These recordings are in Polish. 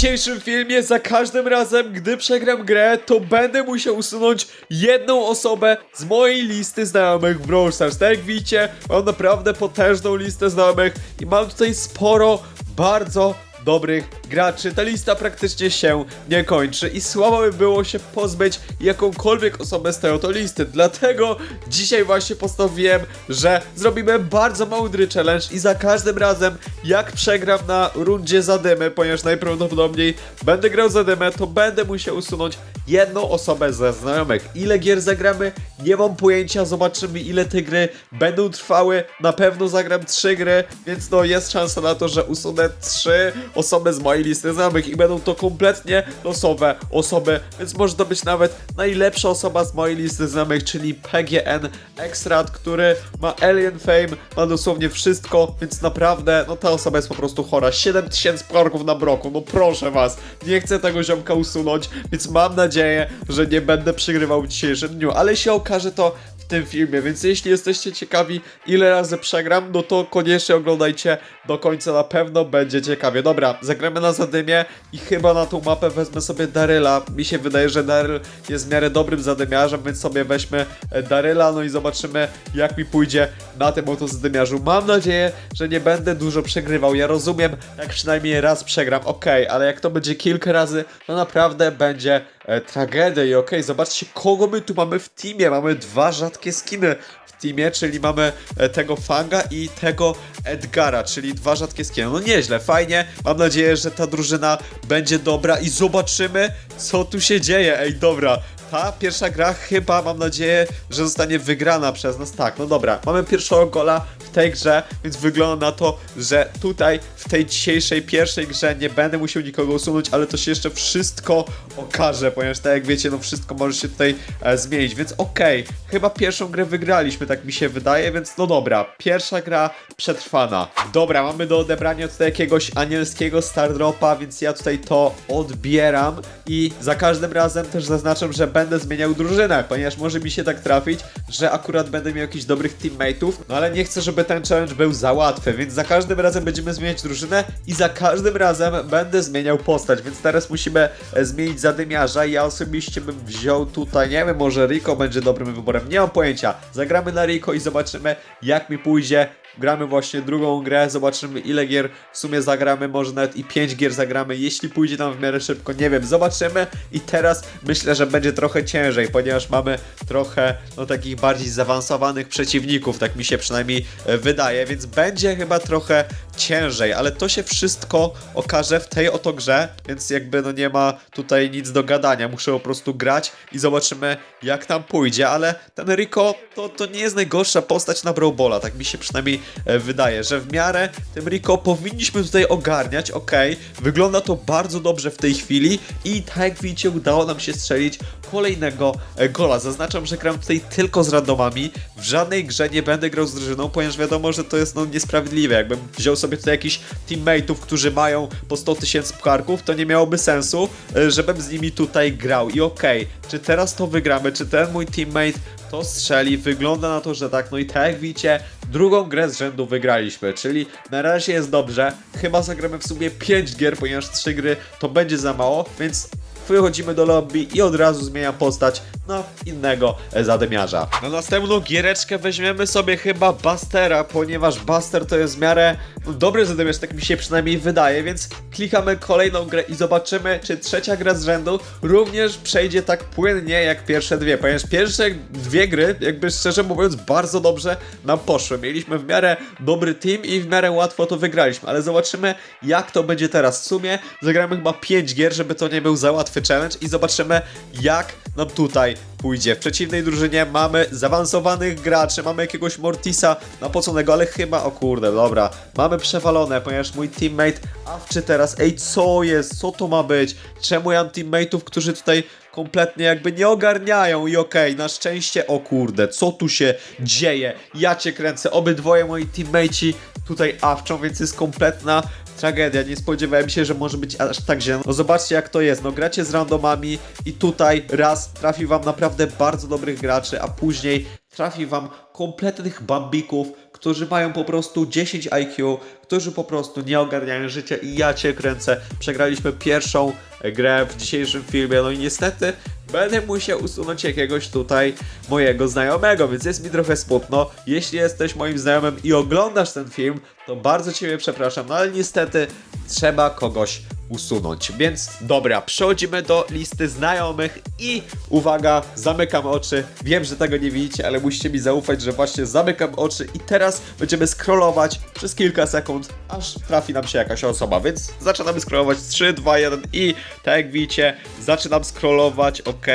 dzisiejszym filmie za każdym razem, gdy przegram grę, to będę musiał usunąć jedną osobę z mojej listy znajomych w Brawl Stars. Tak jak widzicie, mam naprawdę potężną listę znajomych i mam tutaj sporo, bardzo dobrych graczy. Ta lista praktycznie się nie kończy i słabo by było się pozbyć jakąkolwiek osobę z tej oto listy. Dlatego dzisiaj właśnie postanowiłem, że zrobimy bardzo mądry challenge i za każdym razem jak przegram na rundzie zadymy, ponieważ najprawdopodobniej będę grał zadymę, to będę musiał usunąć jedną osobę ze znajomych. Ile gier zagramy? Nie mam pojęcia, zobaczymy ile te gry będą trwały. Na pewno zagram trzy gry, więc no jest szansa na to, że usunę trzy osoby z mojej listy znajomych i będą to kompletnie losowe osoby, więc może to być nawet najlepsza osoba z mojej listy znajomych, czyli PGN Extrat, który ma Alien Fame, ma dosłownie wszystko, więc naprawdę, no ta osoba jest po prostu chora. 7000 parków na broku, no proszę was, nie chcę tego ziomka usunąć, więc mam nadzieję, że nie będę przegrywał w dzisiejszym dniu, ale się okaże to w tym filmie, więc jeśli jesteście ciekawi ile razy przegram, no to koniecznie oglądajcie do końca, na pewno będzie ciekawie. Dobra, zagramy na zadymie i chyba na tą mapę wezmę sobie Daryla. Mi się wydaje, że Daryl jest w miarę dobrym zadymiarzem, więc sobie weźmy e, Daryla, no i zobaczymy jak mi pójdzie na tym oto zadymiarzu. Mam nadzieję, że nie będę dużo przegrywał. Ja rozumiem, jak przynajmniej raz przegram, okej, ale jak to będzie kilka razy, to naprawdę będzie e, tragedia i okej, zobaczcie kogo my tu mamy w teamie. Mamy dwa rzadkie skiny teamie, czyli mamy e, tego Fanga i tego Edgara, czyli dwa rzadkie skiny. No nieźle, fajnie. Mam nadzieję, że ta drużyna będzie dobra i zobaczymy, co tu się dzieje. Ej, dobra. Ta pierwsza gra chyba, mam nadzieję, że zostanie wygrana przez nas. Tak, no dobra. Mamy pierwszego gola w tej grze, więc wygląda na to, że tutaj w tej dzisiejszej pierwszej grze nie będę musiał nikogo usunąć, ale to się jeszcze wszystko okaże, ponieważ tak jak wiecie, no wszystko może się tutaj e, zmienić, więc okej, chyba pierwszą grę wygraliśmy, tak mi się wydaje, więc no dobra, pierwsza gra przetrwana. Dobra, mamy do odebrania tutaj jakiegoś anielskiego Stardropa, więc ja tutaj to odbieram i za każdym razem też zaznaczam, że będę zmieniał drużynę, ponieważ może mi się tak trafić, że akurat będę miał jakichś dobrych teammateów, no ale nie chcę, żeby ten challenge był za łatwy, więc za każdym razem będziemy zmieniać drużynę i za każdym razem będę zmieniał postać, więc teraz musimy e, zmienić zadymiarza ja osobiście bym wziął tutaj, nie wiem, może Rico będzie dobrym wyborem, nie mam pojęcia. Zagramy na Rico i zobaczymy jak mi pójdzie. Gramy właśnie drugą grę, zobaczymy ile gier w sumie zagramy, może nawet i 5 gier zagramy, jeśli pójdzie nam w miarę szybko, nie wiem, zobaczymy. I teraz myślę, że będzie trochę ciężej, ponieważ mamy trochę no takich bardziej zaawansowanych przeciwników, tak mi się przynajmniej e, wydaje, więc będzie chyba trochę ciężej, ale to się wszystko okaże w tej oto grze, więc jakby no nie ma tutaj nic do gadania, muszę po prostu grać i zobaczymy jak nam pójdzie, ale ten Rico to, to nie jest najgorsza postać na Brawl Balla, tak mi się przynajmniej e, wydaje, że w miarę tym Rico powinniśmy tutaj ogarniać, ok, wygląda to bardzo dobrze w tej chwili i tak jak widzicie udało nam się strzelić kolejnego e, gola. Zaznaczam, że gram tutaj tylko z randomami, w żadnej grze nie będę grał z drużyną, ponieważ wiadomo, że to jest no niesprawiedliwe, jakbym wziął sobie tutaj jakichś teammateów, którzy mają po 100 tysięcy pukarków, to nie miałoby sensu, e, żebym z nimi tutaj grał i okej, czy teraz to wygramy, czy ten mój teammate to strzeli, wygląda na to, że tak, no i tak jak widzicie, drugą grę z rzędu wygraliśmy, czyli na razie jest dobrze, chyba zagramy w sumie 5 gier, ponieważ 3 gry to będzie za mało, więc wychodzimy do lobby i od razu zmieniam postać na innego e, zadymiarza. Na następną giereczkę weźmiemy sobie chyba Bustera, ponieważ Buster to jest w miarę no, dobry zadymiarz, tak mi się przynajmniej wydaje, więc klikamy kolejną grę i zobaczymy, czy trzecia gra z rzędu również przejdzie tak płynnie jak pierwsze dwie, ponieważ pierwsze dwie gry, jakby szczerze mówiąc, bardzo dobrze nam poszły. Mieliśmy w miarę dobry team i w miarę łatwo to wygraliśmy, ale zobaczymy jak to będzie teraz. W sumie zagramy chyba 5 gier, żeby to nie był za łatwy challenge i zobaczymy jak nam tutaj pójdzie. W przeciwnej drużynie mamy zaawansowanych graczy, mamy jakiegoś Mortisa napoconego, ale chyba, o kurde, dobra, mamy przewalone, ponieważ mój teammate awczy teraz, ej, co jest, co to ma być? Czemu ja mam teammateów, którzy tutaj kompletnie jakby nie ogarniają i okej, na szczęście, o kurde, co tu się dzieje? Ja cię kręcę, obydwoje moi teammateci tutaj awczą, więc jest kompletna tragedia. Nie spodziewałem się, że może być aż tak źle. No zobaczcie jak to jest. No gracie z randomami i tutaj raz trafi wam naprawdę bardzo dobrych graczy, a później trafi wam kompletnych bambików, którzy mają po prostu 10 IQ, którzy po prostu nie ogarniają życia i ja cię kręcę. Przegraliśmy pierwszą grę w dzisiejszym filmie, no i niestety będę musiał usunąć jakiegoś tutaj mojego znajomego, więc jest mi trochę smutno. Jeśli jesteś moim znajomym i oglądasz ten film, to bardzo ciebie przepraszam, no ale niestety trzeba kogoś usunąć. Więc dobra, przechodzimy do listy znajomych i uwaga, zamykam oczy. Wiem, że tego nie widzicie, ale musicie mi zaufać, że właśnie zamykam oczy i teraz będziemy scrollować przez kilka sekund, aż trafi nam się jakaś osoba. Więc zaczynamy scrollować 3, 2, 1 i tak jak widzicie, zaczynam scrollować, ok.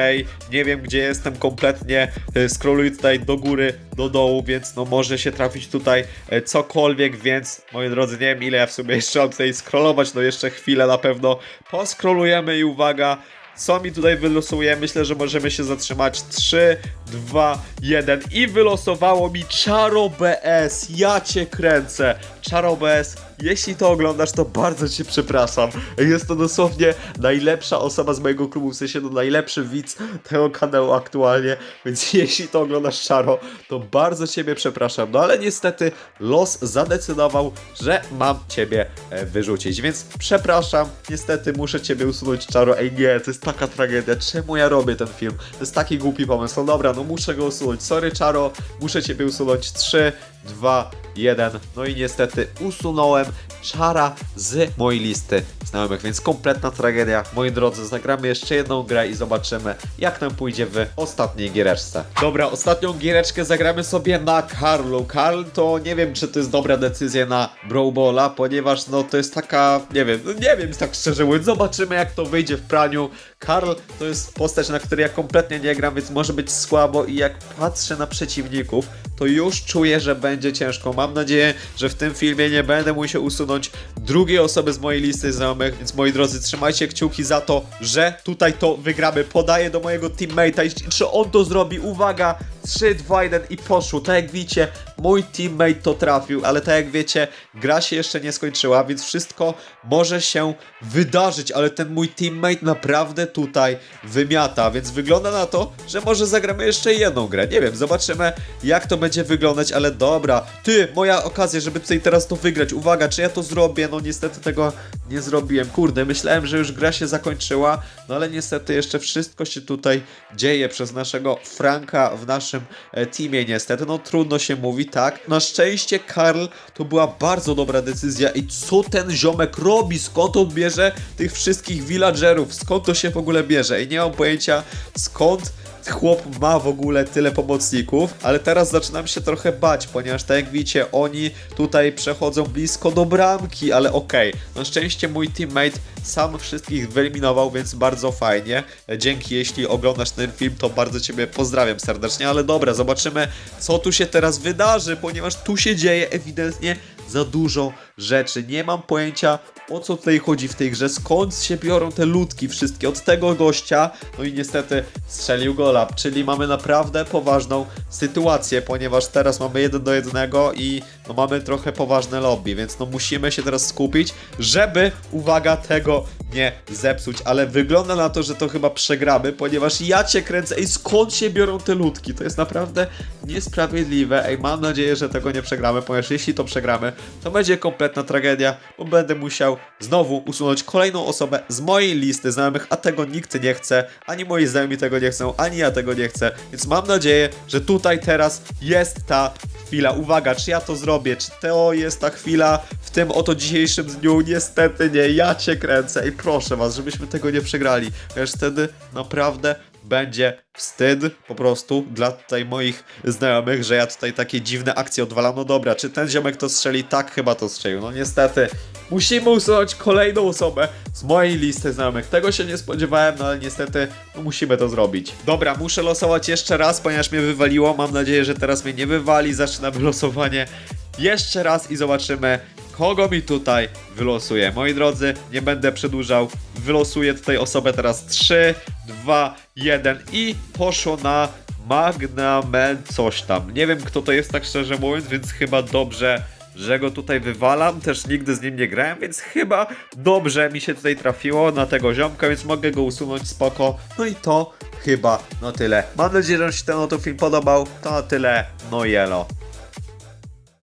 Nie wiem gdzie jestem kompletnie. y, Scrolluję tutaj do góry, do dołu, więc no może się trafić tutaj e, cokolwiek, więc moi drodzy, nie wiem ile ja w sumie jeszcze mam tutaj scrollować, no jeszcze chwilę na pewno poskrolujemy i uwaga, co mi tutaj wylosuje? Myślę, że możemy się zatrzymać. 3, 2, 1 i wylosowało mi Czaro BS. Ja cię kręcę. Czaro BS, jeśli to oglądasz, to bardzo cię przepraszam. Jest to dosłownie najlepsza osoba z mojego klubu, w sensie no najlepszy widz tego kanału aktualnie, więc jeśli to oglądasz Czaro, to bardzo ciebie przepraszam. No ale niestety los zadecydował, że mam ciebie e, wyrzucić, więc przepraszam, niestety muszę ciebie usunąć Czaro. Ej nie, to jest taka tragedia, czemu ja robię ten film? To jest taki głupi pomysł. No dobra, no muszę go usunąć. Sorry Czaro, muszę ciebie usunąć. 3, 2, 1. No i niestety usunąłem Czara z mojej listy znajomych, więc kompletna tragedia. Moi drodzy, zagramy jeszcze jedną grę i zobaczymy, jak nam pójdzie w ostatniej giereczce. Dobra, ostatnią giereczkę zagramy sobie na Karlu. Karl to nie wiem, czy to jest dobra decyzja na Brawlbola, ponieważ no to jest taka, nie wiem, no nie wiem tak szczerze mówiąc, zobaczymy jak to wyjdzie w praniu. Karl to jest postać, na której ja kompletnie nie gram, więc może być słabo i jak patrzę na przeciwników, to już czuję, że będzie ciężko. Mam nadzieję, że w tym filmie nie będę musiał usunąć drugiej osoby z mojej listy znajomych, więc moi drodzy, trzymajcie kciuki za to, że tutaj to wygramy. Podaję do mojego teammate'a i czy on to zrobi. Uwaga, 3, 2, 1 i poszło. Tak jak widzicie, mój teammate to trafił, ale tak jak wiecie, gra się jeszcze nie skończyła, więc wszystko może się wydarzyć, ale ten mój teammate naprawdę tutaj wymiata, więc wygląda na to, że może zagramy jeszcze jedną grę. Nie wiem, zobaczymy jak to będzie wyglądać, ale dobra. Ty, moja okazja, żeby tutaj teraz to wygrać. Uwaga, czy ja to zrobię? No niestety tego nie zrobiłem. Kurde, myślałem, że już gra się zakończyła, no ale niestety jeszcze wszystko się tutaj dzieje przez naszego Franka w naszym e, teamie niestety. No trudno się tak. Na szczęście Karl to była bardzo dobra decyzja i co ten ziomek robi? Skąd on bierze tych wszystkich villagerów? Skąd to się w ogóle bierze? I nie mam pojęcia skąd chłop ma w ogóle tyle pomocników, ale teraz zaczynam się trochę bać, ponieważ tak jak widzicie, oni tutaj przechodzą blisko do bramki, ale okej. Na szczęście mój teammate sam wszystkich wyeliminował, więc bardzo fajnie. Dzięki, jeśli oglądasz ten film, to bardzo Ciebie pozdrawiam serdecznie, ale dobra, zobaczymy, co tu się teraz wydarzy, ponieważ tu się dzieje ewidentnie za dużo rzeczy. Nie mam pojęcia, o co tutaj chodzi w tej grze, skąd się biorą te ludki wszystkie od tego gościa, no i niestety strzelił gola, czyli mamy naprawdę poważną sytuację, ponieważ teraz mamy jeden do jednego i no mamy trochę poważne lobby, więc no musimy się teraz skupić, żeby, uwaga, tego zepsuć, ale wygląda na to, że to chyba przegramy, ponieważ ja cię kręcę, ej skąd się biorą te ludki, to jest naprawdę niesprawiedliwe, ej mam nadzieję, że tego nie przegramy, ponieważ jeśli to przegramy, to będzie kompletna tragedia, bo będę musiał znowu usunąć kolejną osobę z mojej listy znajomych, a tego nikt nie chce, ani moi znajomi tego nie chcą, ani ja tego nie chcę, więc mam nadzieję, że tutaj teraz jest ta chwila. Uwaga, czy ja to zrobię? Czy to jest ta chwila w tym oto dzisiejszym dniu? Niestety nie, ja cię kręcę i proszę was, żebyśmy tego nie przegrali. Wiesz, wtedy naprawdę będzie wstyd po prostu dla tutaj moich znajomych, że ja tutaj takie dziwne akcje odwalam. No dobra, czy ten ziomek to strzeli? Tak, chyba to strzelił. No niestety, musimy usunąć kolejną osobę z mojej listy znajomych. Tego się nie spodziewałem, no ale niestety no, musimy to zrobić. Dobra, muszę losować jeszcze raz, ponieważ mnie wywaliło. Mam nadzieję, że teraz mnie nie wywali. Zaczynamy losowanie jeszcze raz i zobaczymy, kogo mi tutaj wylosuje. Moi drodzy, nie będę przedłużał. Wylosuję tutaj osobę teraz 3, 2, 1 i poszło na Magnamen coś tam. Nie wiem kto to jest tak szczerze mówiąc, więc chyba dobrze że go tutaj wywalam, też nigdy z nim nie grałem, więc chyba dobrze mi się tutaj trafiło na tego ziomka, więc mogę go usunąć spoko. No i to chyba na tyle. Mam nadzieję, że się ten oto film podobał. To na tyle. No jelo.